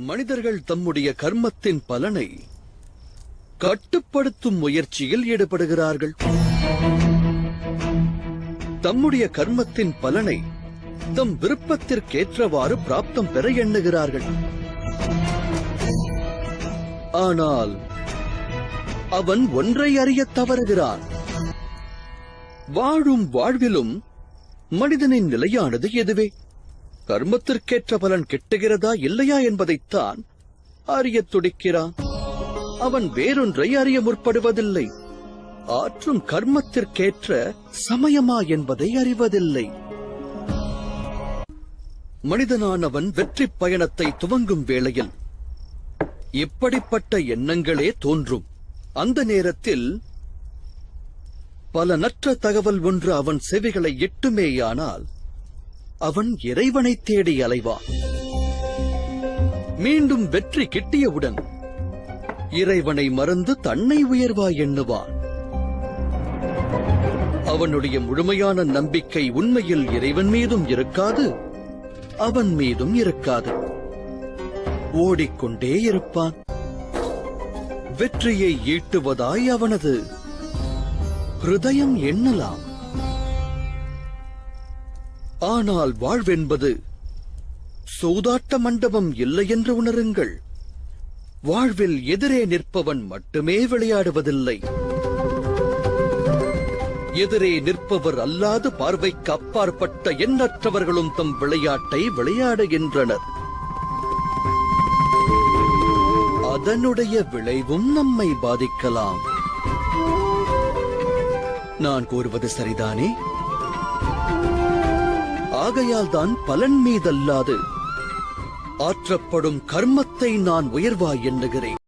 மனிதர்கள் தம்முடைய கர்மத்தின் பலனை கட்டுப்படுத்தும் முயற்சியில் ஈடுபடுகிறார்கள். தம்முடைய கர்மத்தின் பலனை தம் விருப்பத்திற்கேற்றவாறு பிராப்தம் பெற எண்ணுகிறார்கள். ஆனால் அவன் ஒன்றை அறியத் தவறுகிறான். வாழும் வாழ்விலும் மனிதனின் நிலையானது எதுவே? கர்மத்திற்கேற்ற பலன் கிட்டுகிறதா இல்லையா என்பதைத்தான் அறியத் துடிக்கிறான். அவன் வேறொன்றை அறிய முற்படுவதில்லை. ஆற்றும் கர்மத்திற்கேற்ற சமயமா என்பதை அறிவதில்லை. மனிதனானவன் வெற்றி பயணத்தை துவங்கும் வேளையில் இப்படிப்பட்ட எண்ணங்களே தோன்றும். அந்த நேரத்தில் பல நற்ற தகவல் ஒன்று அவன் செவிகளை எட்டுமேயானால் அவன் இறைவனை தேடி அலைவான் மீண்டும் வெற்றி கிட்டியவுடன் இறைவனை மறந்து தன்னை உயர்வா எண்ணுவான் அவனுடைய முழுமையான நம்பிக்கை உண்மையில் இறைவன் மீதும் இருக்காது அவன் மீதும் இருக்காது. ஓடிக்கொண்டே இருப்பான். வெற்றியை ஈட்டுவதாய் அவனது ஹிருதயம் எண்ணலாம். ஆனால் வாழ்வென்பது சூதாட்ட மண்டபம் இல்லை என்று உணருங்கள். வாழ்வில் எதிரே நிற்பவன் மட்டுமே விளையாடுவதில்லை. எதிரே நிற்பவர் அல்லாது பார்வைக்கு அப்பாற்பட்ட எண்ணற்றவர்களும் தம் விளையாட்டை விளையாடுகின்றனர். அதனுடைய விளைவும் நம்மை பாதிக்கலாம். நான் கூறுவது சரிதானே? ஆகையால் தான் பலன் மீதல்லாது. ஆற்றப்படும் கர்மத்தை நான் உயர்வாய் எண்ணுகிறேன்.